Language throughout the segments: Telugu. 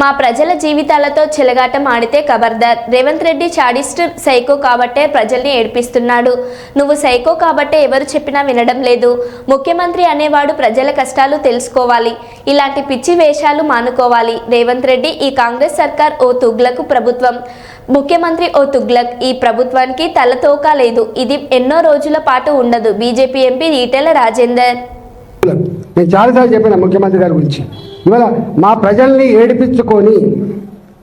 మా ప్రజల జీవితాలతో చెలగాటం ఆడితే ఖబర్దార్ రేవంత్ రెడ్డి చాడిస్ట్ సైకో కాబట్టే ప్రజల్ని ఏడ్పిస్తున్నాడు. నువ్వు సైకో కాబట్టే ఎవరు చెప్పినా వినడం లేదు. ముఖ్యమంత్రి అనేవాడు ప్రజల కష్టాలు తెలుసుకోవాలి. ఇలాంటి పిచ్చి వేషాలు మానుకోవాలి. రేవంత్ రెడ్డి ఈ కాంగ్రెస్ సర్కార్ ఓ తుగ్లకు ప్రభుత్వం. ముఖ్యమంత్రి ఓ తుగ్లక్ ఈ ప్రభుత్వానికి తలతోకా లేదు. ఇది ఎన్నో రోజుల పాటు ఉండదు. BJP MP Etela Rajender. నేను చాలాసార్లు చెప్పిన ముఖ్యమంత్రి గారి గురించి. ఇవాళ మా ప్రజల్ని ఏడిపించుకొని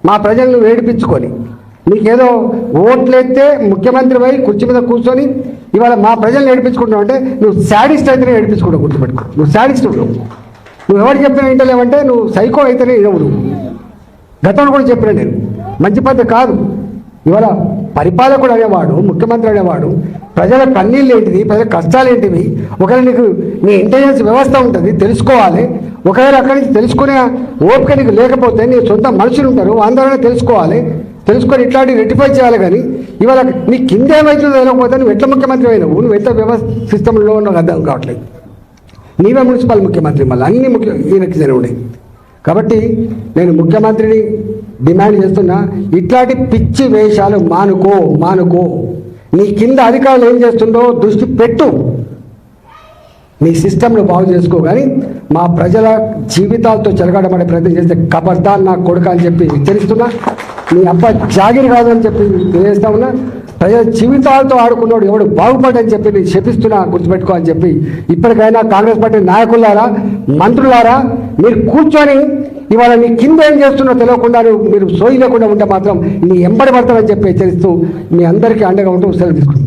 మా ప్రజల్ని ఏడిపించుకొని నీకేదో ఓట్లెత్తే ముఖ్యమంత్రి పోయి కుర్చీ మీద కూర్చొని ఇవాళ మా ప్రజల్ని ఏడిపించుకుంటున్నావు అంటే నువ్వు శాడిస్ట్ అయితేనే ఏడిపించుకుంటావు గుర్తుపెట్టుకో. నువ్వు శాడిస్ట్ నువ్వు. నువ్వు ఎవరు చెప్పినా ఏంటలేవంటే నువ్వు సైకో అయితేనే ఇవ్వవు నువ్వు. గతంలో కూడా చెప్పిన నేను. మంచి పద్ధతి కాదు. ఇవాళ పరిపాలకుడు అనేవాడు ముఖ్యమంత్రి అనేవాడు ప్రజల కన్నీళ్ళు ఏంటిది ప్రజల కష్టాలు ఏంటివి? ఒకవేళ నీకు నీ ఇంటెలిజెన్స్ వ్యవస్థ ఉంటుంది తెలుసుకోవాలి. ఒకవేళ అక్కడి నుంచి తెలుసుకునే ఓపిక నీకు లేకపోతే నీ సొంత మనుషులు ఉంటారు అందరూ తెలుసుకోవాలి. తెలుసుకొని ఇట్లాంటివి రెటిఫై చేయాలి కానీ ఇవాళ నీ కింద ఏమైతుందో తెలియకపోతే నువ్వు ఎట్లా ముఖ్యమంత్రి అయినావు? నువ్వు ఎంత వ్యవస్థ సిస్టంలో ఉన్నావు అర్థం కావట్లేదు. నీవే మున్సిపల్ ముఖ్యమంత్రి మళ్ళీ అన్ని ముఖ్య ఈయనకి జరిగినాయి కాబట్టి నేను ముఖ్యమంత్రిని డిమాండ్ చేస్తున్నా ఇట్లాంటి పిచ్చి వేషాలు మానుకో మానుకో. నీ కింద అధికారులు ఏం చేస్తుండో దృష్టి పెట్టు. నీ సిస్టమ్ను బాగు చేసుకో కానీ మా ప్రజల జీవితాలతో చెలగాడమనే ప్రయత్నం చేస్తే కబర్దార్ నా కొడుకు అని చెప్పి హెచ్చరిస్తున్నా. నీ అబ్బ జాగిరి కాదని చెప్పి తెలియజేస్తా ఉన్నా. ప్రజల జీవితాలతో ఆడుకున్నాడు ఎవడు బాగుపడని చెప్పి నేను చెప్పిస్తున్నా గుర్తుపెట్టుకో అని చెప్పి. ఇప్పటికైనా కాంగ్రెస్ పార్టీ నాయకులారా మంత్రులారా మీరు కూర్చొని ఇవాళ నీ కింద ఏం చేస్తున్నా తెలియకుండా నువ్వు- మీరు సోయి లేకుండా ఉంటే మాత్రం నీ ఎంబడి పడతానని చెప్పి హెచ్చరిస్తూ మీ అందరికీ అండగా ఉంటూ సెలవు తీసుకుంటాను